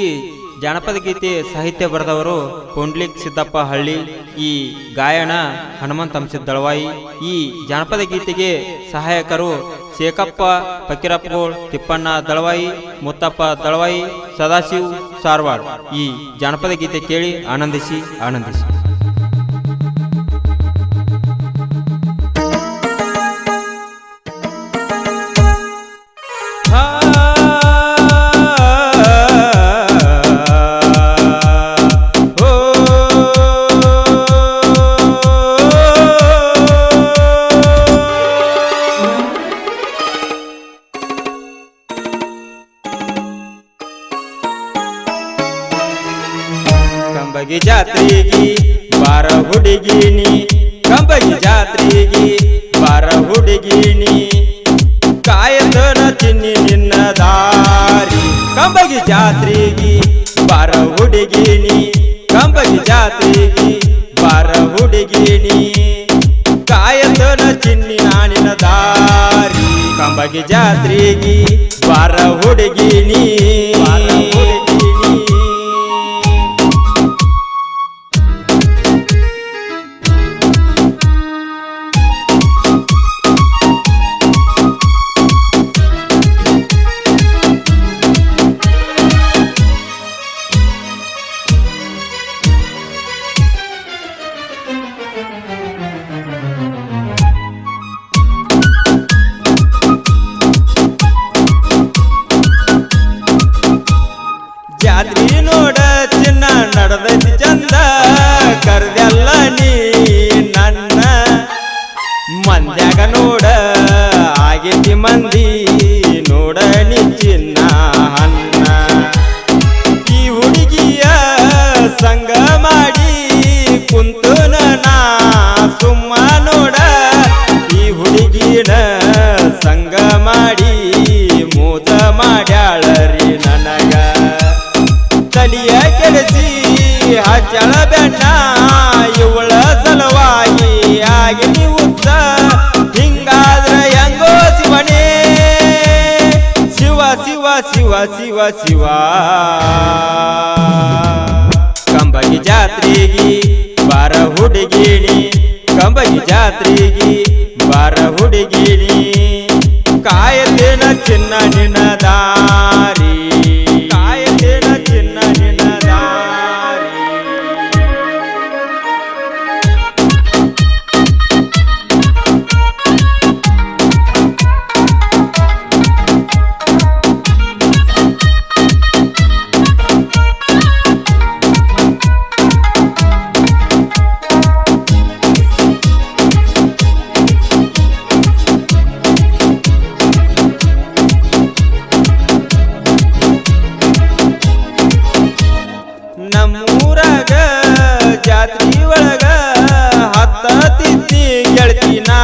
ಈ ಜಾನಪದ ಗೀತೆ ಸಾಹಿತ್ಯ ಬರೆದವರು ಪುಂಡ್ಲಿಕ್ ಸಿದ್ದಪ್ಪ ಹಳ್ಳಿ, ಈ ಗಾಯನ ಹನುಮಂತ ಹಂಸಿದ್ದಳವಾಯಿ ದಳವಾಯಿ. ಈ ಜಾನಪದ ಗೀತೆಗೆ ಸಹಾಯಕರು ಶೇಖಪ್ಪ ಫಕೀರಪ್ಪಗೋಳ್ ತಿಪ್ಪಣ್ಣ ದಳವಾಯಿ, ಮುತ್ತಪ್ಪ ದಳವಾಯಿ, ಸದಾಶಿವ್ ಸಾರ್ವಾಡ್ ಈ ಜಾನಪದ ಗೀತೆ ಕೇಳಿ ಆನಂದಿಸಿ ಆನಂದಿಸಿ. ಕಂಬಗಿ ಜಾತ್ರೆಗಿ, ಬಾರ ಹುಡುಗಿನಿ. ಕಂಬಗಿ ಜಾತ್ರೆಗಿ, ಬಾರ ಹುಡುಗಿನಿ. ಕಾಯತನ ತಿನ್ನಿ ನಿನ್ನ ದಾರಿ. ಕಂಬಗಿ ಜಾತ್ರೆಗಿ, ಬಾರ ಹುಡುಗಿನಿ. ಕಂಬಗಿ ಜಾತ್ರೆಗಿ, ಬಾರ ಹುಡುಗಿನಿ. ಕಾಯತನ ಚಿನ್ನಿ ನಾನಿನ ದಾರಿ. ಕಂಬಗಿ ಜಾತ್ರೆಗಿ, ಬಾರ ಹುಡುಗಿನಿ. ಮಾಡ್ಯಾಳರಿ ನನಗ. ತಲಿಯ ಕೆಡಿಸಿ ಹಚ್ಚಳ ಬೆಣ್ಣ ಇವಳ ಸಲುವಾಗಿ ಆಗಿ ನೀವು ಹಿಂಗಾದ್ರ ಹೆಂಗೋ ಶಿವನೇ. ಶಿವ ಶಿವ ಶಿವ ಶಿವ ಶಿವ. ಕಂಬಗಿ ಜಾತ್ರೆಗಿ ಬಾರ ಹುಡುಗಿಣಿ ಕಂಬಗಿ ಜಾತ್ರೆಗಿ ಬಾರ ಹುಡುಗಿಣಿ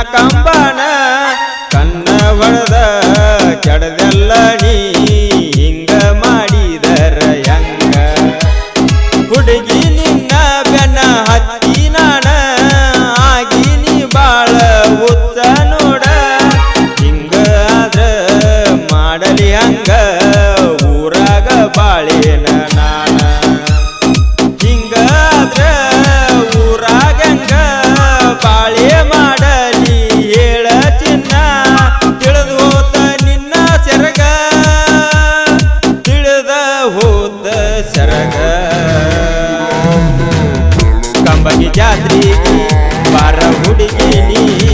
ಗೆಳತಿ ನಾ ಕಂಬಾಣ ಕಣ್ಣ ಹೊಡೆದ ಕೆಡದೆಲ್ಲ ನೀ ಹಿಂಗ ಮಾಡಿದರ ಹೆಂಗ? ಹುಡುಗಿ ನಿನ್ನ ಬೆನ್ನ ಹತ್ತಿ ನಾಣ ಆಗಿ ನೀ ಬಾಳ ಉತ್ತ ನೋಡ, ಹಿಂಗ ಆದ್ರ ಮಾಡಲಿ ಹಂಗ? ಜಾತ್ರೆಗೆ ಬಾರ ಹುಡುಗಿ ನೀ.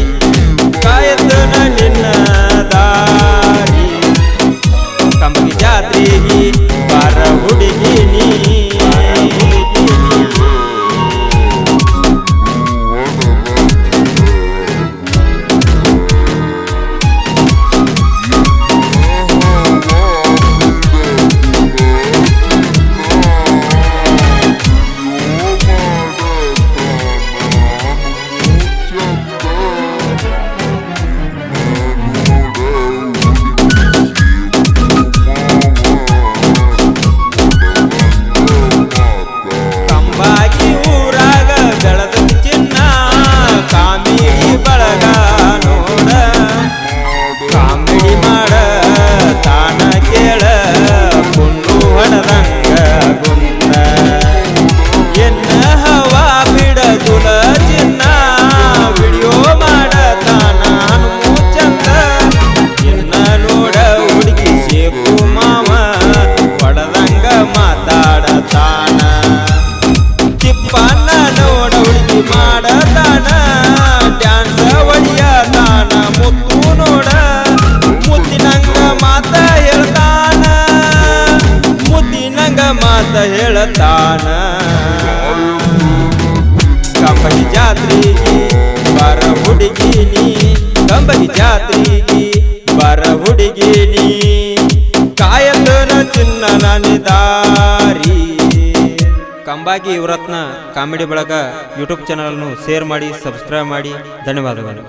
ತಾನ, ಡ್ಯಾನ್ಸ ಒಡಿಯ ತಾನ, ಮುತ್ತು ನೋಡ, ಮುತ್ತಿನಂಗ ಮಾತ ಹೇಳ್ತಾನ, ಮುತ್ತಿನಂಗ ಮಾತ ಹೇಳ್ತಾನ. ಕಂಬನಿ ಜಾತ್ರೆಗೆ ಬರ ಹುಡುಗಿನಿ, ಕಂಬನಿ ಜಾತ್ರೆಗೆ ಬರ ಹುಡುಗಿನಿ. ಕಾಯತನ ಚಿನ್ನ ನಿಧಾನ ಕಂಬಾಗಿ ಯುವರತ್ನ ಕಾಮಿಡಿ ಬಳಗ ಯೂಟ್ಯೂಬ್ ಚಾನಲ್ ಅನ್ನು ಶೇರ್ ಮಾಡಿ ಸಬ್ಸ್ಕ್ರೈಬ್ ಮಾಡಿ. ಧನ್ಯವಾದಗಳು.